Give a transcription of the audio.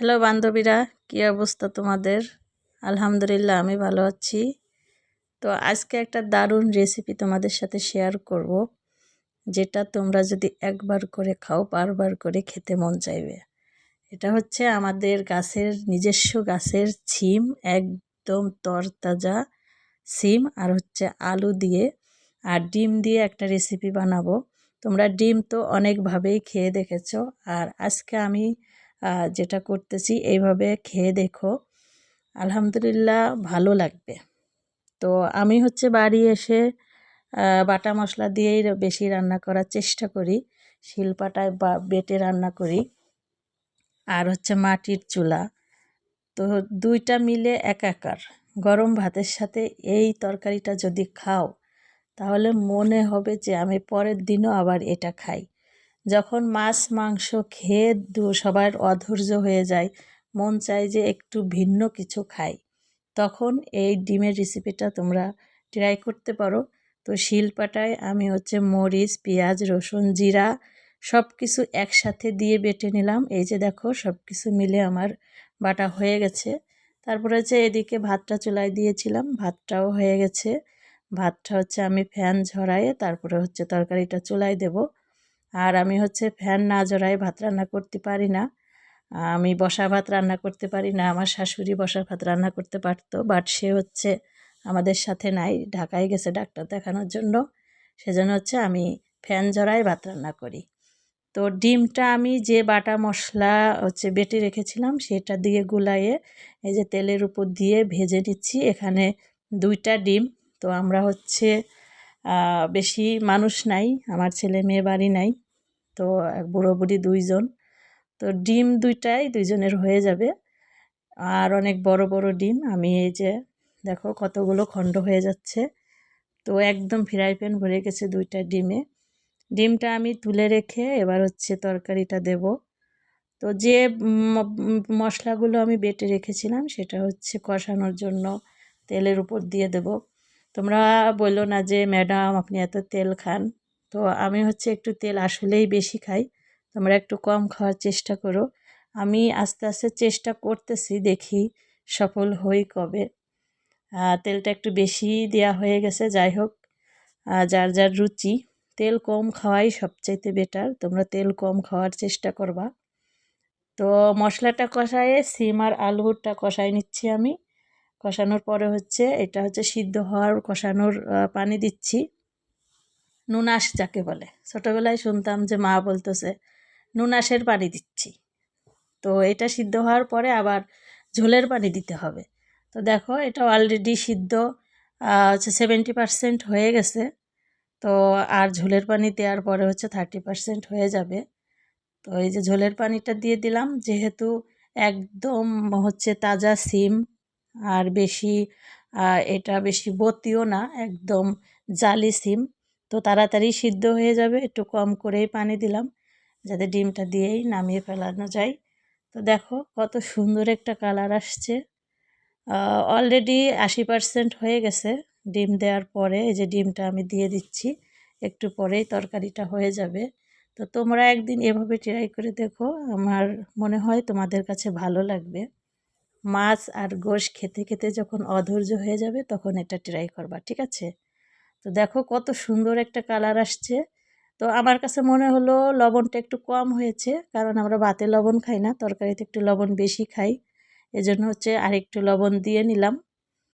Hello বান্ধবীরা, কী অবস্থা তোমাদের? আলহামদুলিল্লাহ, আমি ভালো আছি। তো আজকে একটা দারুণ রেসিপি তোমাদের সাথে শেয়ার করব, যেটা তোমরা যদি একবার করে খাও, বারবার করে খেতে মন চাইবে। এটা হচ্ছে আমাদের গাছের, নিজস্ব গাছের ছিম, একদম তরতাজা সিম আর হচ্ছে আলু দিয়ে, আর ডিম দিয়ে একটা রেসিপি বানাবো। তোমরা ডিম তো অনেকভাবেই খেয়ে দেখেছ, আর আজকে আমি যেটা করতেছি এইভাবে খেয়ে দেখো। আলহামদুলিল্লাহ ভালো লাগবে। তো আমি হচ্ছে বাড়ি এসে বাটা মশলা দিয়েই বেশি রান্না করার চেষ্টা করি। শিলপাটায় বা, বেটে রান্না করি। আর হচ্ছে মাটির চুলা। তো দুইটা মিলে একাকার। গরম ভাতের সাথে এই তরকারিটা যদি খাও, তাহলে মনে হবে যে আমি পরের দিনও আবার এটা খাই। যখন মাছ, মাংস খেয়ে সবার অধৈর্য হয়ে যায়, মন চায় যে একটু ভিন্ন কিছু খাই, তখন এই ডিমের রেসিপিটা তোমরা ট্রাই করতে পারো। তো শিলপাটায় আমি হচ্ছে মরিচ, পেঁয়াজ, রসুন, জিরা সব কিছু একসাথে দিয়ে বেটে নিলাম। এই যে দেখো সব কিছু মিলে আমার বাটা হয়ে গেছে। তারপরে হচ্ছে এদিকে ভাতটা চুলায় দিয়েছিলাম, ভাতটাও হয়ে গেছে। ভাতটা হচ্ছে আমি ফ্যান ঝরাইয়ে তারপরে হচ্ছে তরকারিটা চুলায় দেবো। আর আমি হচ্ছে ফ্যান না জড়াই ভাত রান্না করতে পারি না। আমি বসা ভাত রান্না করতে পারি না, আমার শাশুড়ি বসা ভাত রান্না করতে পারতো বাট সে হচ্ছে আমাদের সাথে নাই, ঢাকায় গেছে ডাক্তার দেখানোর জন্য। সেজন্য হচ্ছে আমি ফ্যান জড়াই ভাত রান্না করি। তো ডিমটা আমি যে বাটা মশলা হচ্ছে বেটে রেখেছিলাম, সেটা দিয়ে গুলাইয়ে এই যে তেলের উপর দিয়ে ভেজে নিচ্ছি। এখানে দুইটা ডিম, তো আমরা হচ্ছে বেশি মানুষ নাই, আমার ছেলে মেয়ে বাড়ি নাই, তো বুড়ো বুড়ি দুইজন। তো ডিম দুইটাই দুইজনের হয়ে যাবে। আর অনেক বড় বড় ডিম, আমি এই যে দেখো কতগুলো খণ্ড হয়ে যাচ্ছে। তো একদম ফ্রাই প্যান ভরে গেছে দুইটা ডিমে। ডিমটা আমি তুলে রেখে এবার হচ্ছে তরকারিটা দেব। তো যে মশলাগুলো আমি বেটে রেখেছিলাম, সেটা হচ্ছে কষানোর জন্য তেলের উপর দিয়ে দেব। তোমরা বলল না যে, ম্যাডাম, আপনি এত তেল খান। তো আমি হচ্ছে একটু তেল আসলেই বেশি খাই। তোমরা একটু কম খাওয়ার চেষ্টা করো। আমি আস্তে আস্তে চেষ্টা করতেছি দেখি সফল হই কবে। তেলটা একটু বেশি দেওয়া হয়ে গেছে, যাই হোক। যার যার রুচি। তেল কম খাওয়াই সবচাইতে বেটার। তোমরা তেল কম খাওয়ার চেষ্টা করবা। তো মশলাটা কষায়ে, সিম আর আলুরটা কষাই নিচ্ছি আমি। কষানোর পরে হচ্ছে, এটা হচ্ছে সিদ্ধ হওয়ার কষানোর পানি দিচ্ছি। নুনাস যাকে বলে। ছোটোবেলায় শুনতাম যে মা বলতেছে নুনাসের পানি দিচ্ছি। তো এটা সিদ্ধ হওয়ার পরে আবার ঝোলের পানি দিতে হবে। তো দেখো, এটা অলরেডি সিদ্ধ হচ্ছে সেভেন্টি পারসেন্ট হয়ে গেছে। তো আর ঝোলের পানি দেওয়ার পরে হচ্ছে থার্টি পারসেন্ট হয়ে যাবে। তো এই যে ঝোলের পানিটা দিয়ে দিলাম, যেহেতু একদম হচ্ছে তাজা সিম আর বেশি এটা বেশি বতিও না, একদম জালি সিম। তো তাড়াতাড়ি সিদ্ধ হয়ে যাবে, একটু কম করেই পানি দিলাম, যাতে ডিমটা দিয়েই নামিয়ে ফেলানো যায়। তো দেখো কত সুন্দর একটা কালার আসছে। অলরেডি আশি পারসেন্ট হয়ে গেছে, ডিম দেওয়ার পরে এই যে ডিমটা আমি দিয়ে দিচ্ছি, একটু পরেই তরকারিটা হয়ে যাবে। তো তোমরা একদিন এভাবে ট্রাই করে দেখো, আমার মনে হয় তোমাদের কাছে ভালো লাগবে। মাছ আর গোশ খেতে খেতে যখন অধৈর্য হয়ে যাবে তখন এটা ট্রাই করবা, ঠিক আছে? তো দেখো কত সুন্দর একটা কালার আসছে। তো আমার কাছে মনে হলো লবণটা একটু কম হয়েছে, কারণ আমরা ভাতে লবণ খাই না, তরকারিতে একটু লবণ বেশি খাই। এজন্য হচ্ছে আরেকটু লবণ দিয়ে নিলাম।